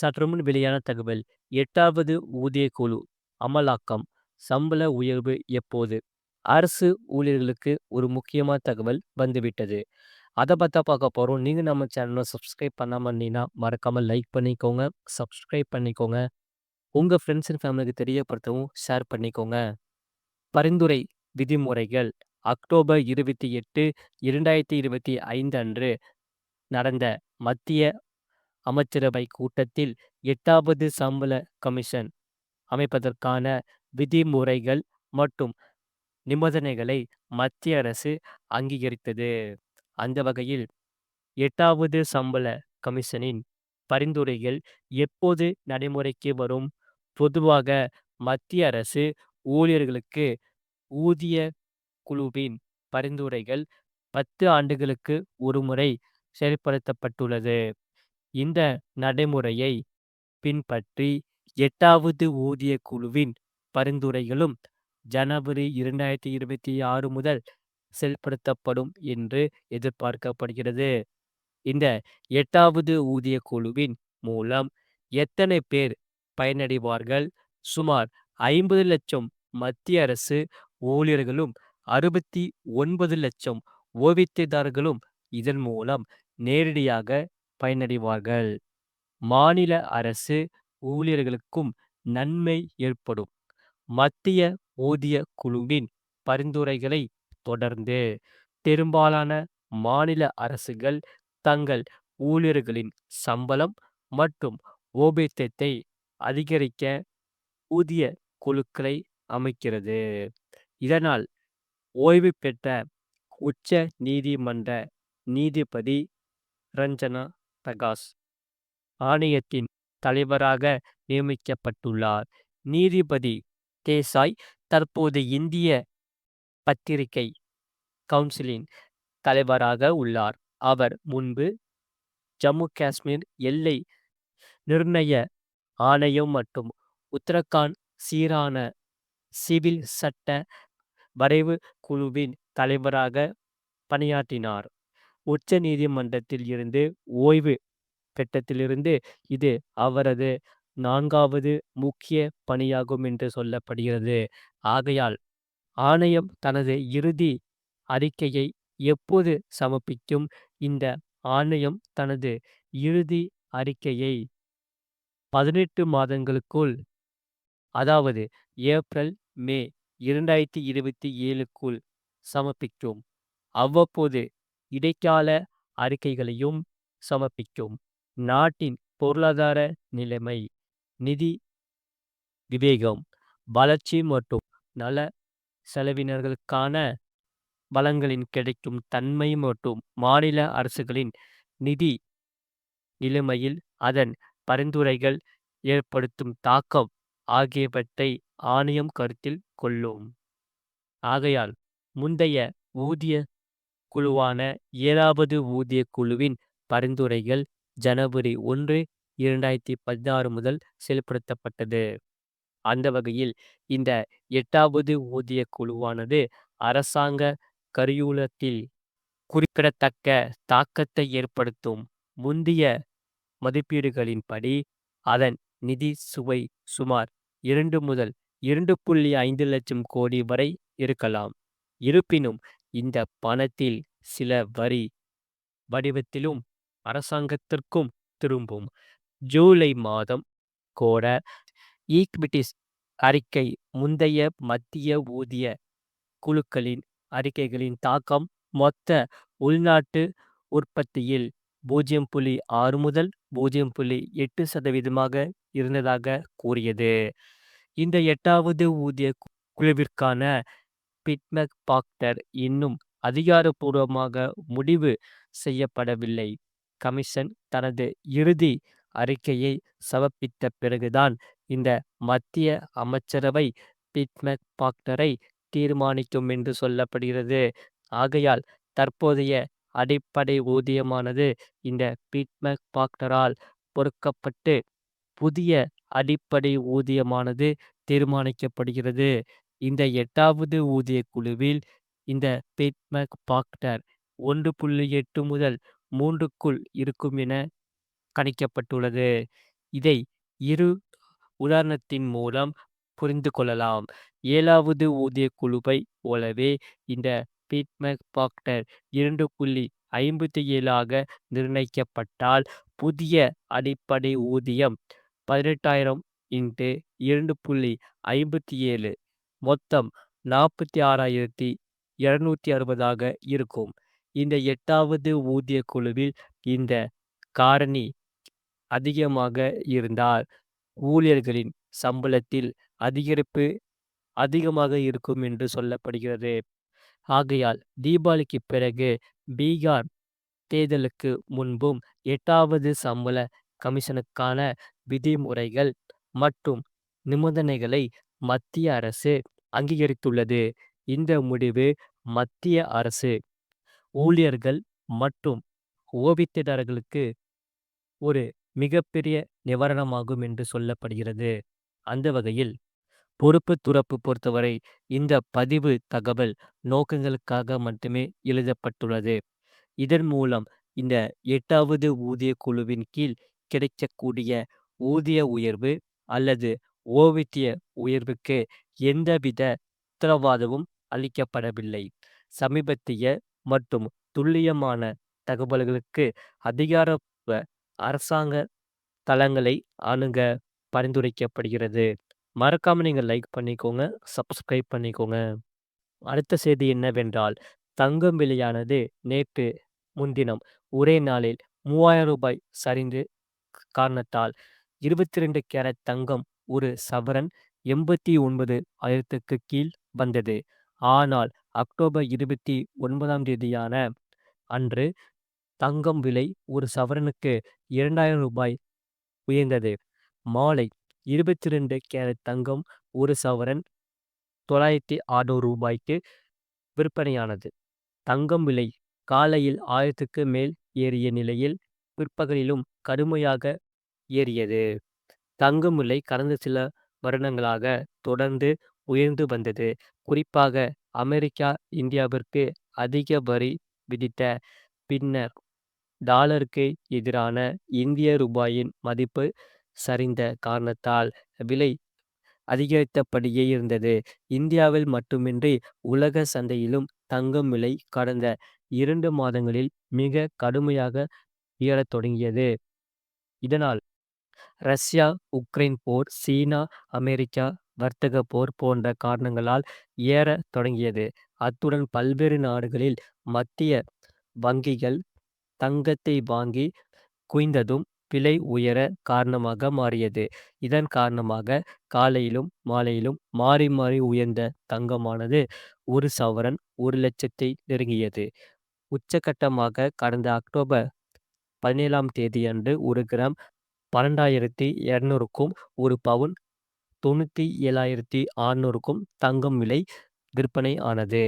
சற்றுமுன் வெளியான தகவல் எட்டாவது ஊதியக்குழு அமலாக்கம் சம்பள உயர்வு எப்போது? அரசு ஊழியர்களுக்கு ஒரு முக்கியமான தகவல் வந்துவிட்டது. அதை பார்த்தா பார்க்க போகிறோம் நீங்கள் நம்ம சேனலை சப்ஸ்கிரைப் பண்ணாமல் இருந்தீங்கன்னா மறக்காமல் லைக் பண்ணிக்கோங்க சப்ஸ்கிரைப் பண்ணிக்கோங்க. உங்கள் ஃப்ரெண்ட்ஸ் அண்ட் ஃபேமிலிக்கு தெரியப்படுத்தவும் ஷேர் பண்ணிக்கோங்க. பரிந்துரை விதிமுறைகள். அக்டோபர் இருபத்தி எட்டு இரண்டாயிரத்தி இருபத்தி ஐந்து அன்று நடந்த மத்திய அமைச்சரவை கூட்டத்தில் எட்டாவது சம்பள கமிஷன் அமைப்பதற்கான விதிமுறைகள் மற்றும் நிபந்தனைகளை மத்திய அரசு அங்கீகரித்தது. அந்த வகையில் எட்டாவது சம்பள கமிஷனின் பரிந்துரைகள் எப்போது நடைமுறைக்கு வரும்? பொதுவாக மத்திய அரசு ஊழியர்களுக்கு ஊதிய குழுவின் பரிந்துரைகள் பத்து ஆண்டுகளுக்கு ஒருமுறை செயல்படுத்தப்பட்டுள்ளது. இந்த நடைமுறையை பின்பற்றி எட்டாவது ஊதிய குழுவின் பரிந்துரைகளும் ஜனவரி இரண்டாயிரத்தி இருபத்தி ஆறு முதல் செயல்படுத்தப்படும் என்று எதிர்பார்க்கப்படுகிறது. இந்த எட்டாவது ஊதிய குழுவின் மூலம் எத்தனை பேர் பயனடைவார்கள்? சுமார் ஐம்பது லட்சம் மத்திய அரசு ஊழியர்களும் அறுபத்தி ஒன்பது லட்சம் ஓவியத்தைதாரர்களும் இதன் மூலம் நேரடியாக பயனடைவார்கள். மாநில அரசு ஊழியர்களுக்கும் நன்மை ஏற்படும். மத்திய ஊதிய குழுவின் பரிந்துரைகளை தொடர்ந்து பெரும்பாலான மாநில அரசுகள் தங்கள் ஊழியர்களின் சம்பளம் மற்றும் ஓபியத்தை அதிகரிக்க ஊதிய குழுக்களை அமைக்கிறது. இதனால் ஓய்வு பெற்ற உச்ச நீதிமன்ற நீதிபதி ரஞ்சனா பிரகாஷ் ஆணையத்தின் தலைவராக நியமிக்கப்பட்டுள்ளார். நீதிபதி தேசாய் தற்போது இந்திய பத்திரிகை கவுன்சிலின் தலைவராக உள்ளார். அவர் முன்பு ஜம்மு காஷ்மீர் எல்லை நிர்ணய ஆணையம் மற்றும் உத்தரகாண்ட் சீரான சிவில் சட்ட வரைவு குழுவின் தலைவராக பணியாற்றினார். உச்ச நீதிமன்றத்தில் இருந்து ஓய்வு பெற்றத்திலிருந்து இது அவரது நான்காவது முக்கிய பணியாகும் என்று சொல்லப்படுகிறது. ஆகையால் ஆணையம் தனது இறுதி அறிக்கையை எப்போது சமர்ப்பிக்கும்? இந்த ஆணையம் தனது இறுதி அறிக்கையை பதினெட்டு மாதங்களுக்குள் அதாவது ஏப்ரல் மே இரண்டாயிரத்தி இருபத்தி ஏழுக்குள் சமர்ப்பிக்கும். அவ்வப்போது இடைக்கால அறிக்கைகளையும் சமர்ப்பிக்கும். நாட்டின் பொருளாதார நிலைமை நிதி விவேகம் வளர்ச்சி மற்றும் நல செலவினர்களுக்கான வளங்களின் கிடைக்கும் தன்மை மற்றும் மாநில அரசுகளின் நிதி நிலைமையில் அதன் பரிந்துரைகள் ஏற்படுத்தும் தாக்கம் ஆகியவற்றை ஆணையம் கருத்தில் கொள்ளும். ஆகையால் முந்தைய ஊதிய குழுவான ஏழாவது ஊதிய குழுவின் பரிந்துரைகள் ஜனவரி ஒன்று இரண்டாயிரத்தி பதினாறு முதல் செயல்படுத்தப்பட்டது. அந்த வகையில் இந்த எட்டாவது ஊதிய குழுவானது அரசாங்க கரியூலத்தில் குறிப்பிடத்தக்க தாக்கத்தை ஏற்படுத்தும் முந்தைய மதிப்பீடுகளின்படி அதன் நிதி சுவை சுமார் இரண்டு முதல் இரண்டு புள்ளி ஐந்து லட்சம் கோடி வரை இருக்கலாம். இருப்பினும் இந்த பணத்தில் சில வரி வடிவத்திலும் அரசாங்கத்திற்கும் திரும்பும். ஜூலை மாதம் கூட ஈக்விட்டிஸ் அறிக்கை முந்தைய மத்திய ஊதிய குழுக்களின் அறிக்கைகளின் தாக்கம் மொத்த உள்நாட்டு உற்பத்தியில் பூஜ்ஜியம் புள்ளி ஆறு முதல் பூஜ்ஜியம் புள்ளி எட்டு சதவீதமாக இருந்ததாக கூறியது. இந்த எட்டாவது ஊதிய குழுவிற்கான பிட்மக் பாக்டர் இன்னும் அதிகாரப்பூர்வமாக முடிவு செய்யப்படவில்லை. கமிஷன் தனது இறுதி அறிக்கையை சமர்ப்பித்த பிறகுதான் இந்த மத்திய அமைச்சரவை பிட்மக் பாக்டரை தீர்மானிக்கும் என்று சொல்லப்படுகிறது. ஆகையால் தற்போதைய அடிப்படை ஊதியமானது இந்த பிட்மெக் பாக்டரால் பொறுக்கப்பட்டு புதிய அடிப்படை ஊதியமானது தீர்மானிக்கப்படுகிறது. இந்த எட்டாவது ஊதிய குழுவில் இந்த பிட்மக் பாக்டர் ஒன்று புள்ளி எட்டு முதல் மூன்றுக்குள் இருக்கும் என கணிக்கப்பட்டுள்ளது இதை இரு உதாரணத்தின் மூலம் புரிந்து கொள்ளலாம். ஏழாவது ஊதியக் குழுவைப் போலவே இந்த பீட்மேக் பாக்டர் இரண்டு புள்ளி ஐம்பத்தி ஏழு ஆக நிர்ணயிக்கப்பட்டால் புதிய அடிப்படை ஊதியம் பதினெட்டாயிரம் இன்ட்டு இரண்டு புள்ளி ஐம்பத்தி ஏழு மொத்தம் நாற்பத்தி ஆறாயிரத்தி இருநூத்தி அறுபதாக இருக்கும். இந்த எட்டாவது ஊதிய குழுவில் இந்த காரணி அதிகமாக இருந்தால் ஊழியர்களின் சம்பளத்தில் அதிகரிப்பு அதிகமாக இருக்கும் என்று சொல்லப்படுகிறது. ஆகையால் தீபாவளிக்கு பிறகு பீகார் தேர்தலுக்கு முன்பும் எட்டாவது சம்பள கமிஷனுக்கான விதிமுறைகள் மற்றும் நிபந்தனைகளை மத்திய அரசு அங்கீகரித்துள்ளது. இந்த முடிவு மத்திய அரசு ஊழியர்கள் மற்றும் ஓய்வூதியதாரர்களுக்கு ஒரு மிகப்பெரிய நிவாரணமாகும் என்று சொல்லப்படுகிறது. அந்த வகையில் பொறுப்பு துறப்பு பொறுத்தவரை இந்த பதிவு தகவல் நோக்கங்களுக்காக மட்டுமே எழுதப்பட்டுள்ளது. இதன் மூலம் இந்த எட்டாவது ஊதியக் குழுவின் கீழ் கிடைக்கக்கூடிய ஊதிய உயர்வு அல்லது ஓய்வூதிய உயர்வுக்கு எந்தவித உத்தரவாதமும் அளிக்கப்படவில்லை. சமீபத்திய மற்றும் துல்லியமான தகவல்களுக்கு அதிகாரப்பூர்வ அரசாங்க தளங்களை அணுக பரிந்துரைக்கப்படுகிறது. மறக்காம நீங்கள் லைக் பண்ணிக்கோங்க. சப்ஸ்கிரைப் பண்ணிக்கோங்க. அடுத்த செய்தி என்னவென்றால் தங்கம் விலையானது நேற்று முன்தினம் ஒரே நாளில் மூவாயிரம் ரூபாய் சரிந்து காரணத்தால் இருபத்தி ரெண்டு கேரட் தங்கம் ஒரு சவரன் எண்பத்தி ஒன்பது ஆயிரத்துக்கு கீழ் வந்தது. ஆனால் அக்டோபர் இருபத்தி ஒன்பதாம் தேதியான அன்று தங்கம் விலை ஒரு சவரனுக்கு இரண்டாயிரம் ரூபாய் உயர்ந்தது. மாலை இருபத்தி ரெண்டு கேரட் தங்கம் ஒரு சவரன் தொள்ளாயிரத்தி அறுநூறு ரூபாய்க்கு விற்பனையானது. தங்கம் விலை காலையில் ஆயிரத்துக்கு மேல் ஏறிய நிலையில் பிற்பகலிலும் கடுமையாக ஏறியது. தங்கம் விலை கடந்த சில வருடங்களாக தொடர்ந்து உயர்ந்து வந்தது. குறிப்பாக அமெரிக்கா இந்தியாவிற்கு அதிக வரி விதித்த பின்னர் டாலருக்கு எதிரான இந்திய ரூபாயின் மதிப்பு சரிந்த காரணத்தால் விலை அதிகரித்தபடியே இருந்தது. இந்தியாவில் மட்டுமின்றி உலக சந்தையிலும் தங்கம் விலை கடந்த இரண்டு மாதங்களில் மிக கடுமையாக உயரத் தொடங்கியது. இதனால் ரஷ்யா உக்ரைன் போர் சீனா அமெரிக்கா வர்த்தக போர் போன்ற காரணங்களால் ஏறத் தொடங்கியது. அத்துடன் பல்வேறு நாடுகளில் மத்திய வங்கிகள் தங்கத்தை வாங்கி குவிந்ததும் விலை உயர காரணமாக மாறியது. இதன் காரணமாக காலையிலும் மாலையிலும் மாறி மாறி உயர்ந்த தங்கமானது ஒரு சவரன் ஒரு லட்சத்தை நெருங்கியது. உச்சகட்டமாக கடந்த அக்டோபர் பதினேழாம் தேதியன்று ஒரு கிராம் பன்னிரண்டாயிரத்தி இருநூறுக்கும் ஒரு பவுன் தொண்ணூத்தி ஏழாயிரத்தி அறுநூறுக்கும் தங்கம் விலை விற்பனை ஆனது.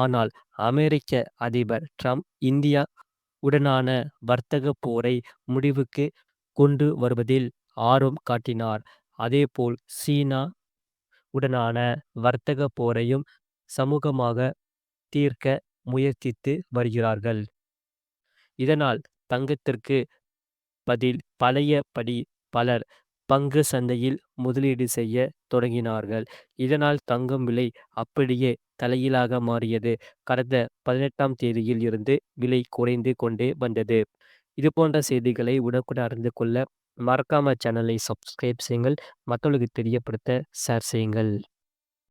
ஆனால் அமெரிக்க அதிபர் டிரம்ப் இந்தியா உடனான வர்த்தக போரை முடிவுக்கு கொண்டு வருவதில் ஆர்வம் காட்டினார். அதேபோல் சீனா உடனான வர்த்தக போரையும் சுமூகமாக தீர்க்க முயற்சித்து வருகிறார்கள். இதனால் தங்கத்திற்கு பதில் பழையபடி பலர் பங்கு சந்தையில் முதலீடு செய்ய தொடங்கினார்கள். இதனால் தங்கம் விலை அப்படியே தலையிலாக மாறியது. கடந்த பதினெட்டாம் தேதியில் இருந்து விலை குறைந்து கொண்டே வந்தது. இதுபோன்ற செய்திகளை உடனுக்குடன் அறிந்து கொள்ள மறக்காம சேனலை சப்ஸ்கிரைப் செய்யுங்கள். மற்றவர்களுக்கு தெரியப்படுத்த ஷேர் செய்யுங்கள்.